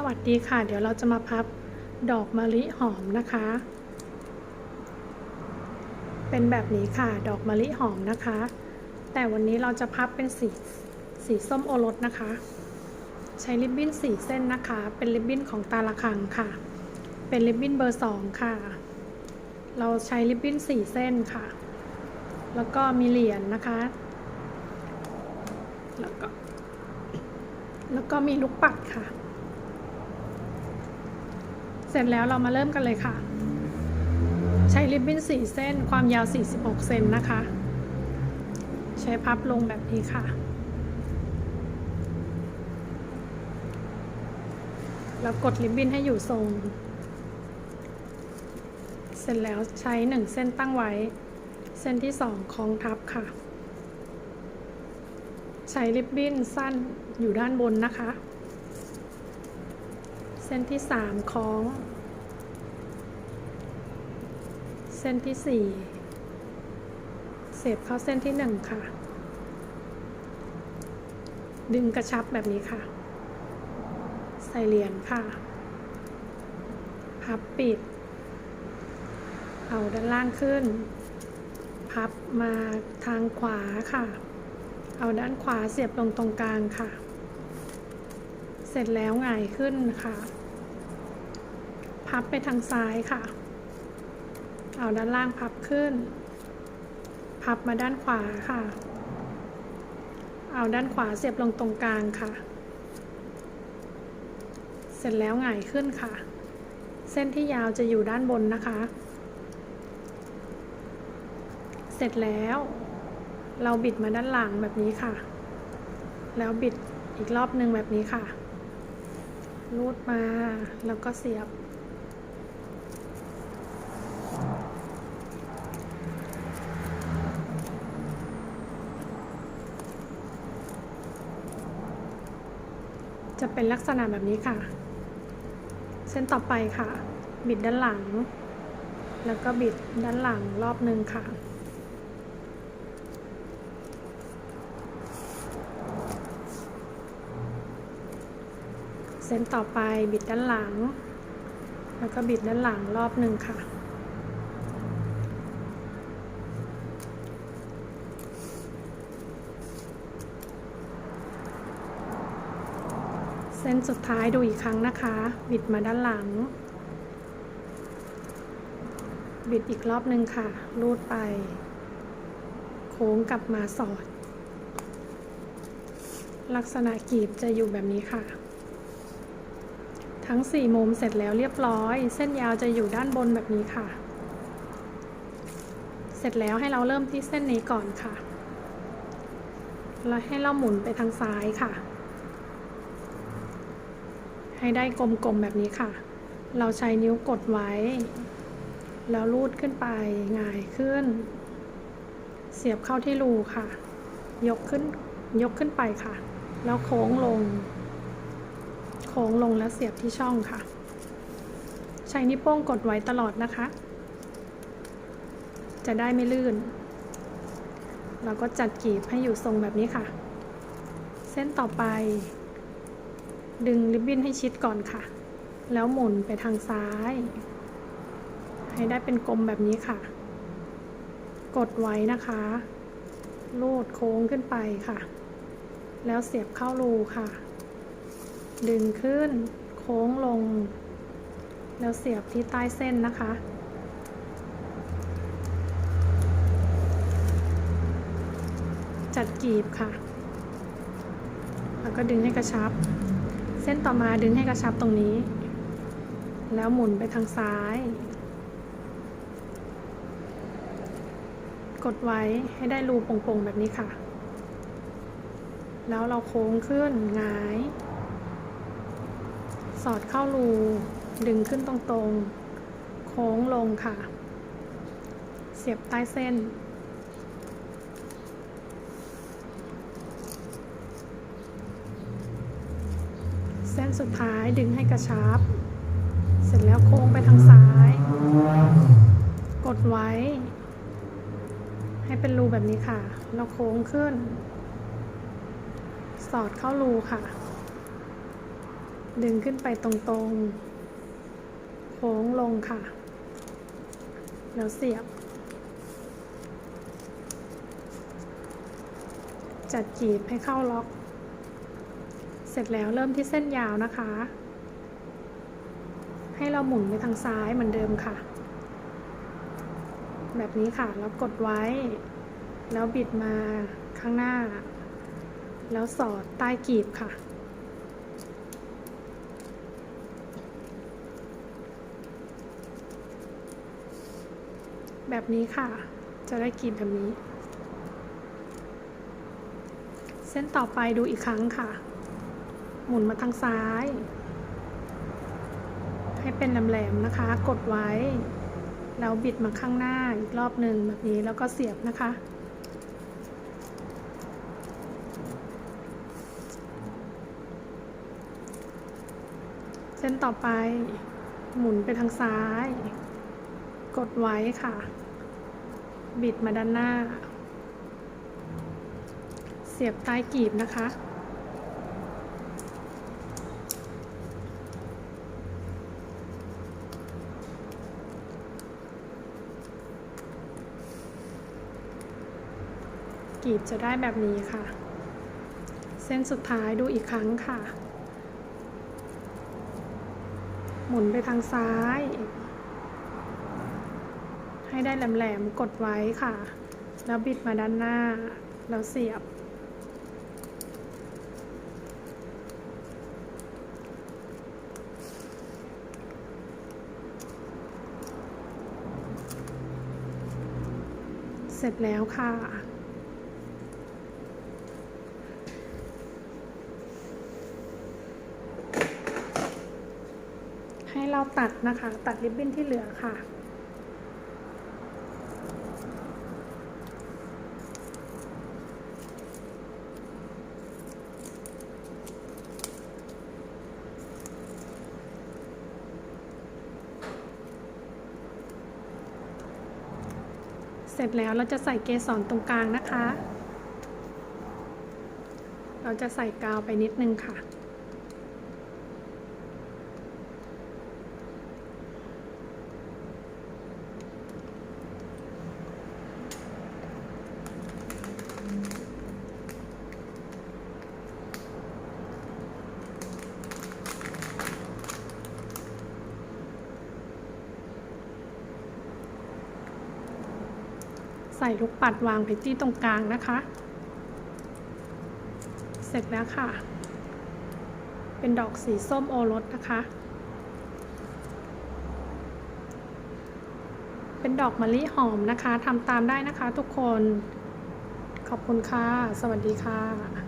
สวัสดีค่ะ เดี๋ยวเราจะมาพับดอกมะลิหอมนะคะ เป็นแบบนี้ค่ะดอกมะลิหอมนะคะ แต่วันนี้เราจะพับเป็นสีสีส้มโอรสนะคะ ใช้ริบบิ้นสีเส้นนะคะ เป็นริบบิ้นของตาละคังค่ะ เป็นริบบิ้นเบอร์สองค่ะ เราใช้ริบบิ้นสี่เส้นค่ะ แล้วก็มีเหรียญนะคะ แล้วก็แล้วก็มีลูกปัดค่ะ ร็จแล้วเรามาเริ่มกันเลยค่ะ ใช้ริบบิ้น4เส้นความยาว 46 เซนนะคะ ใช้พับลงแบบนี้ค่ะ แล้วกดริบบิ้นให้อยู่ทรง เสร็จแล้วใช้ 1 เส้นตั้งไว้ เส้นที่ 2คล้องทับค่ะ ใช้ริบบิ้นสั้นอยู่ด้านบนนะคะ เส้นที่สามคล้อง เส้นที่สี่เสียบเข้าเส้นที่หนึ่งค่ะ ดึงกระชับแบบนี้ค่ะ ใส่เหรียญค่ะ พับปิด เอาด้านล่างขึ้น พับมาทางขวาค่ะ เอาด้านขวาเสียบลงตรงกลางค่ะ เสร็จแล้วหงายขึ้นค่ะ พับไปทางซ้ายค่ะ เอาด้านล่างพับขึ้น พับมาด้านขวาค่ะ เอาด้านขวาเสียบลงตรงกลางค่ะ เสร็จแล้วหงายขึ้นค่ะ เส้นที่ยาวจะอยู่ด้านบนนะคะ เสร็จแล้ว เราบิดมาด้านหลังแบบนี้ค่ะ แล้วบิดอีกรอบหนึ่งแบบนี้ค่ะรูดมาแล้วก็เสียบ จะเป็นลักษณะแบบนี้ค่ะ เส้นต่อไปค่ะ บิดด้านหลัง แล้วก็บิดด้านหลังรอบหนึ่งค่ะ เส้นต่อไปบิดด้านหลัง แล้วก็บิดด้านหลังรอบหนึ่งค่ะ ส้นสุดท้ายดูอีกครั้งนะคะ บิดมาด้านหลัง บิดอีกรอบหนึ่งค่ะรูดไป โค้งกลับมาสอด ลักษณะกีบจะอยู่แบบนี้ค่ะ ทั้ง 4 มุมเสร็จแล้วเรียบร้อย เส้นยาวจะอยู่ด้านบนแบบนี้ค่ะ เสร็จแล้วให้เราเริ่มที่เส้นนี้ก่อนค่ะ แล้วให้เราหมุนไปทางซ้ายค่ะ ให้ได้กลมๆแบบนี้ค่ะ เราใช้นิ้วกดไว้ แล้วลูดขึ้นไปหงายขึ้น เสียบเข้าที่รูค่ะ ยกขึ้นยกขึ้นไปค่ะ แล้วโค้งลง โค้งลงแล้วเสียบที่ช่องค่ะ ใช้นิ้วโป้งกดไว้ตลอดนะคะ จะได้ไม่ลื่น เราก็จัดกีบให้อยู่ทรงแบบนี้ค่ะ เส้นต่อไป ดึงริบบิ้นให้ชิดก่อนค่ะ แล้วหมุนไปทางซ้าย ให้ได้เป็นกลมแบบนี้ค่ะ กดไว้นะคะลูดโค้งขึ้นไปค่ะ แล้วเสียบเข้ารูค่ะ ดึงขึ้น โค้งลง แล้วเสียบที่ใต้เส้นนะคะ จัดกีบค่ะ แล้วก็ดึงให้กระชับ เส้นต่อมาดึงให้กระชับตรงนี้ แล้วหมุนไปทางซ้าย กดไว้ให้ได้รูโป่งๆแบบนี้ค่ะ แล้วเราโค้งขึ้นหงาย สอดเข้ารูดึงขึ้นตรงๆ โค้งลงค่ะ เสียบใต้เส้น ส้นสุดท้ายดึงให้กระชับ เสร็จแล้วโค้งไปทางซ้าย กดไว้ ให้เป็นรูแบบนี้ค่ะ แล้วโค้งขึ้น สอดเข้ารูค่ะ ดึงขึ้นไปตรงๆ โค้งลงค่ะ แล้วเสียบ จัดกีบให้เข้าล็อก ร็จแล้วเริ่มที่เส้นยาวนะคะ ให้เราหมุนไปทางซ้ายเหมือนเดิมค่ะ แบบนี้ค่ะ แล้วกดไว้ แล้วบิดมาข้างหน้า แล้วสอดใต้กีบค่ะ แบบนี้ค่ะ จะได้กีบแบบนี้ เส้นต่อไปดูอีกครั้งค่ะ หมุนมาทางซ้าย ให้เป็นแหลมๆนะคะ กดไว้ แล้วบิดมาข้างหน้าอีกรอบหนึ่งแบบนี้แล้วก็เสียบนะคะ เส้นต่อไปหมุนไปทางซ้าย กดไว้ค่ะ บิดมาด้านหน้า เสียบใต้กีบนะคะ กีบจะได้แบบนี้ค่ะ เส้นสุดท้ายดูอีกครั้งค่ะ หมุนไปทางซ้าย ให้ได้แหลมๆกดไว้ค่ะ แล้วบิดมาด้านหน้า แล้วเสียบ เสร็จแล้วค่ะ เราตัดนะคะ ตัดริบบิ้นที่เหลือค่ะ เสร็จแล้วเราจะใส่เกสรตรงกลางนะคะ เราจะใส่กาวไปนิดนึงค่ะ ส่ลูกปัดวางไปที่ตรงกลางนะคะ เสร็จแล้วค่ะ เป็นดอกสีส้มโอรสนะคะ เป็นดอกมะลิหอมนะคะทำตามได้นะคะทุกคน ขอบคุณค่ะ สวัสดีค่ะ